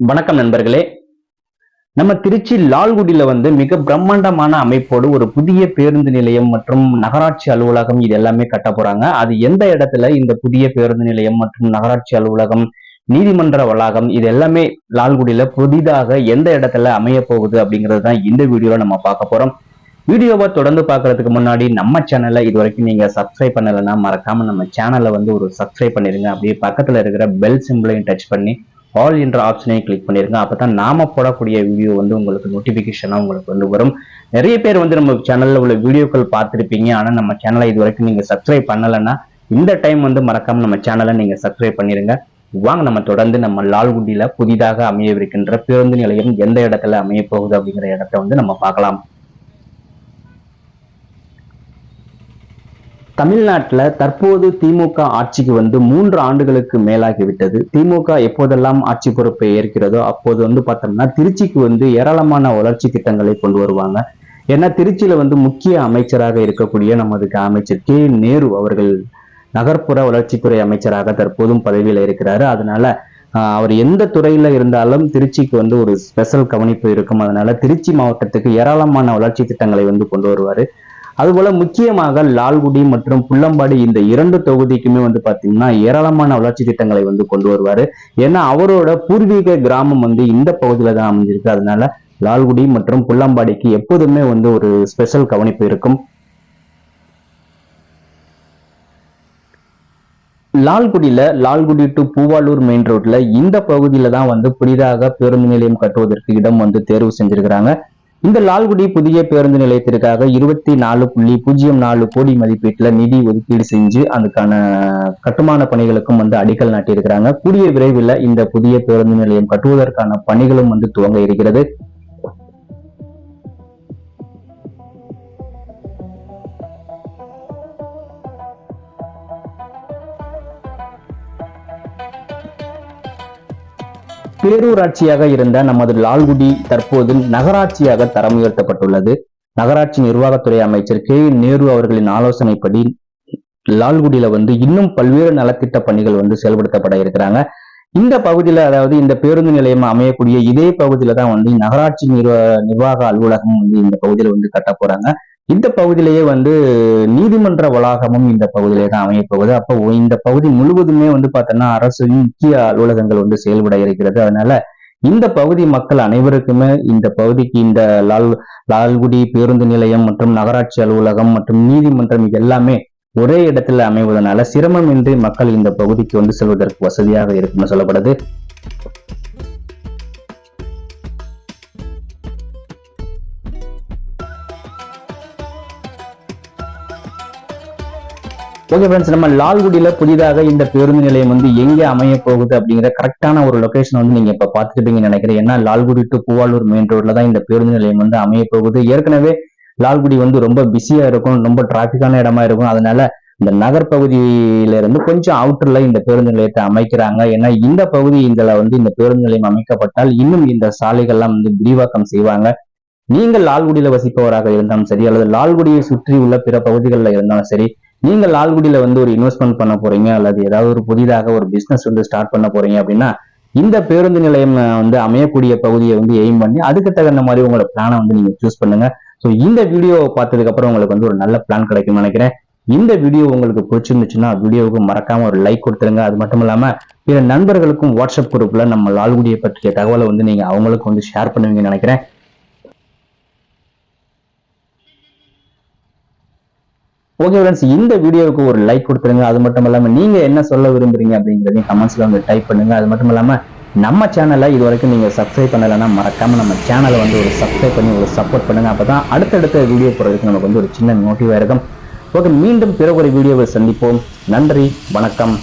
வணக்கம் நண்பர்களே. நம்ம திருச்சி லால்குடியில வந்து மிக பிரம்மாண்டமான அமைப்போடு ஒரு புதிய பேருந்து நிலையம் மற்றும் நகராட்சி அலுவலகம் இது எல்லாமே கட்ட போறாங்க. அது எந்த இடத்துல? இந்த புதிய பேருந்து நிலையம் மற்றும் நகராட்சி அலுவலகம் நீதிமன்ற வளாகம் இது எல்லாமே லால்குடியில புதிதாக எந்த இடத்துல அமைய போகுது அப்படிங்கிறது தான் இந்த வீடியோல நம்ம பார்க்க போறோம். வீடியோவை தொடர்ந்து பார்க்கறதுக்கு முன்னாடி நம்ம சேனலை இது வரைக்கும் நீங்க சப்ஸ்கிரைப் பண்ணலைன்னா மறக்காம நம்ம சேனலை வந்து ஒரு சப்ஸ்கிரைப் பண்ணிருங்க. அப்படியே பக்கத்துல இருக்கிற பெல் சிம்பிளையும் டச் பண்ணி ஆல் என்ற ஆப்ஷனையும் கிளிக் பண்ணிருங்க. அப்பதான் நாம போடக்கூடிய வீடியோ வந்து உங்களுக்கு நோட்டிபிகேஷனா உங்களுக்கு வந்து வரும். நிறைய பேர் வந்து நம்ம சேனல்ல உள்ள வீடியோக்கள் பார்த்திருப்பீங்க. ஆனா நம்ம சேனலை இது வரைக்கும் நீங்க சப்ஸ்கிரைப் பண்ணலைன்னா இந்த டைம் வந்து மறக்காம நம்ம சேனலை நீங்க சப்ஸ்கிரைப் பண்ணிருங்க. வாங்க நம்ம தொடர்ந்து நம்ம லால்குடியில புதிதாக அமையவிருக்கின்ற பேருந்து நிலையம் எந்த இடத்துல அமைய போகுது அப்படிங்கிற இடத்த வந்து நம்ம பார்க்கலாம். தமிழ்நாட்டுல தற்போது திமுக ஆட்சிக்கு வந்து மூன்று ஆண்டுகளுக்கு மேலாகிவிட்டது. திமுக எப்போதெல்லாம் ஆட்சி பொறுப்பை ஏற்கிறதோ அப்போது வந்து பார்த்தோம்னா திருச்சிக்கு வந்து ஏராளமான வளர்ச்சி திட்டங்களை கொண்டு வருவாங்க. ஏன்னா திருச்சியில வந்து முக்கிய அமைச்சராக இருக்கக்கூடிய நமது அமைச்சர் கே நேரு அவர்கள் நகர்ப்புற வளர்ச்சித்துறை அமைச்சராக தற்போதும் பதவியில் இருக்கிறாரு. அதனால ஆஹ், அவர் எந்த துறையில இருந்தாலும் திருச்சிக்கு வந்து ஒரு ஸ்பெஷல் கவனிப்பு இருக்கும். அதனால திருச்சி மாவட்டத்துக்கு ஏராளமான வளர்ச்சி திட்டங்களை வந்து கொண்டு வருவாரு. அதுபோல முக்கியமாக லால்குடி மற்றும் புள்ளம்பாடி இந்த இரண்டு தொகுதிக்குமே வந்து பாத்தீங்கன்னா ஏராளமான வளர்ச்சி திட்டங்களை வந்து கொண்டு வருவாரு. ஏன்னா அவரோட பூர்வீக கிராமம் வந்து இந்த பகுதியில தான் அமைஞ்சிருக்கு. அதனால லால்குடி மற்றும் புள்ளம்பாடிக்கு எப்போதுமே வந்து ஒரு ஸ்பெஷல் கவனிப்பு இருக்கும். லால்குடியில லால்குடி டு பூவாலூர் மெயின் ரோட்ல இந்த பகுதியில தான் வந்து புதிதாக பேருந்து நிலையம் கட்டுவதற்கு இடம் வந்து தேர்வு செஞ்சிருக்கிறாங்க. இந்த லால்குடி புதிய பேருந்து நிலையத்திற்காக இருபத்தி நாலு புள்ளி பூஜ்ஜியம் நாலு கோடி மதிப்பீட்டுல நிதி ஒதுக்கீடு செஞ்சு அதுக்கான கட்டுமான பணிகளுக்கும் வந்து அடிக்கல் நாட்டியிருக்கிறாங்க. கூடிய விரைவில் இந்த புதிய பேருந்து நிலையம் கட்டுவதற்கான பணிகளும் வந்து துவங்க இருக்கிறது. பேரூராட்சியாக இருந்த நமது லால்குடி தற்போது நகராட்சியாக தரம் உயர்த்தப்பட்டுள்ளது. நகராட்சி நிர்வாகத்துறை அமைச்சர் கே. நேரு அவர்களின் ஆலோசனைப்படி லால்குடியில வந்து இன்னும் பல்வேறு நலத்திட்ட பணிகள் வந்து செயல்படுத்தப்பட இருக்கிறாங்க. இந்த பகுதியில அதாவது இந்த பேருந்து நிலையம் அமையக்கூடிய இதே பகுதியில தான் வந்து நகராட்சி நிர்வா நிர்வாக அலுவலகம் வந்து இந்த பகுதியில வந்து கட்ட போறாங்க. இந்த பகுதியிலேயே வந்து நீதிமன்ற வளாகமும் இந்த பகுதியிலே தான் அமையப்போகுது அப்போ இந்த பகுதி முழுவதுமே வந்து பார்த்தோன்னா அரசு முக்கிய அலுவலகங்கள் வந்து செயல்பட இருக்கிறது. அதனால இந்த பகுதி மக்கள் அனைவருக்குமே இந்த பகுதிக்கு இந்த லால் லால்குடி பேருந்து நிலையம் மற்றும் நகராட்சி அலுவலகம் மற்றும் நீதிமன்றம் இது எல்லாமே ஒரே இடத்துல அமைவதனால சிரமமின்றி மக்கள் இந்த பகுதிக்கு வந்து செல்வதற்கு வசதியாக இருக்கும்னு சொல்லப்படுது. ஓகே ஃப்ரெண்ட்ஸ் நம்ம லால்குடியில புதிதாக இந்த பேருந்து நிலையம் வந்து எங்கே அமைய போகுது அப்படிங்கிற கரெக்டான ஒரு லொகேஷன் வந்து நீங்க இப்ப பார்த்துருப்பீங்கன்னு நினைக்கிறேன். ஏன்னா லால்குடி டு பூவாலூர் மெயின் ரோட்ல தான் இந்த பேருந்து நிலையம் வந்து அமைய போகுது. ஏற்கனவே லால்குடி வந்து ரொம்ப பிஸியா இருக்கும் ரொம்ப டிராஃபிக்கான இடமா இருக்கும். அதனால இந்த நகர் பகுதியில இருந்து கொஞ்சம் அவுட்டர்ல இந்த பேருந்து நிலையத்தை அமைக்கிறாங்க. ஏன்னா இந்த பகுதி இதில் வந்து இந்த பேருந்து நிலையம் அமைக்கப்பட்டால் இன்னும் இந்த சாலைகள்லாம் வந்து விரிவாக்கம் செய்வாங்க. நீங்கள் லால்குடியில வசிப்பவராக இருந்தாலும் சரி அல்லது லால்குடியை சுற்றி உள்ள பிற பகுதிகளில் இருந்தாலும் சரி நீங்கள் லால்குடியில வந்து ஒரு இன்வெஸ்ட்மெண்ட் பண்ண போறீங்க அல்லது ஏதாவது ஒரு புதிதாக ஒரு பிசினஸ் வந்து ஸ்டார்ட் பண்ண போறீங்க அப்படின்னா இந்த பேருந்து நிலையம் வந்து அமையக்கூடிய பகுதியை வந்து எய்ம் பண்ணி அதுக்கு தகுந்த மாதிரி உங்களோட பிளானை வந்து நீங்க சூஸ் பண்ணுங்க. ஸோ இந்த வீடியோ பார்த்ததுக்கு அப்புறம் உங்களுக்கு வந்து ஒரு நல்ல பிளான் கிடைக்கும்னு நினைக்கிறேன். இந்த வீடியோ உங்களுக்கு பிடிச்சிருந்துச்சுன்னா வீடியோவுக்கு மறக்காம ஒரு லைக் கொடுத்துருங்க. அது மட்டும் இல்லாம பிற நண்பர்களுக்கும் வாட்ஸ்அப் குரூப்ல நம்ம லால்குடியை பற்றிய தகவலை வந்து நீங்க அவங்களுக்கு வந்து ஷேர் பண்ணுவீங்கன்னு நினைக்கிறேன். ஓகே ஃப்ரெண்ட்ஸ் இந்த வீடியோவுக்கு ஒரு லைக் கொடுத்துருங்க. அது மட்டும் இல்லாமல் நீங்க என்ன சொல்ல விரும்புறீங்க அப்படிங்கிறதையும் கமெண்ட்ஸ்ல வந்து டைப் பண்ணுங்க. அது மட்டும் இல்லாம நம்ம சேனலை இது வரைக்கும் நீங்க சப்ஸ்கிரைப் பண்ணலைன்னா மறக்காம நம்ம சேனலை வந்து ஒரு சப்ஸ்கிரைப் பண்ணி ஒரு சப்போர்ட் பண்ணுங்க. அப்பதான் அடுத்தடுத்த வீடியோ போடுறதுக்கு நமக்கு வந்து ஒரு சின்ன நோட்டிவாக இருக்கும். ஓகே மீண்டும் பிற ஒரு வீடியோவை சந்திப்போம். நன்றி வணக்கம்.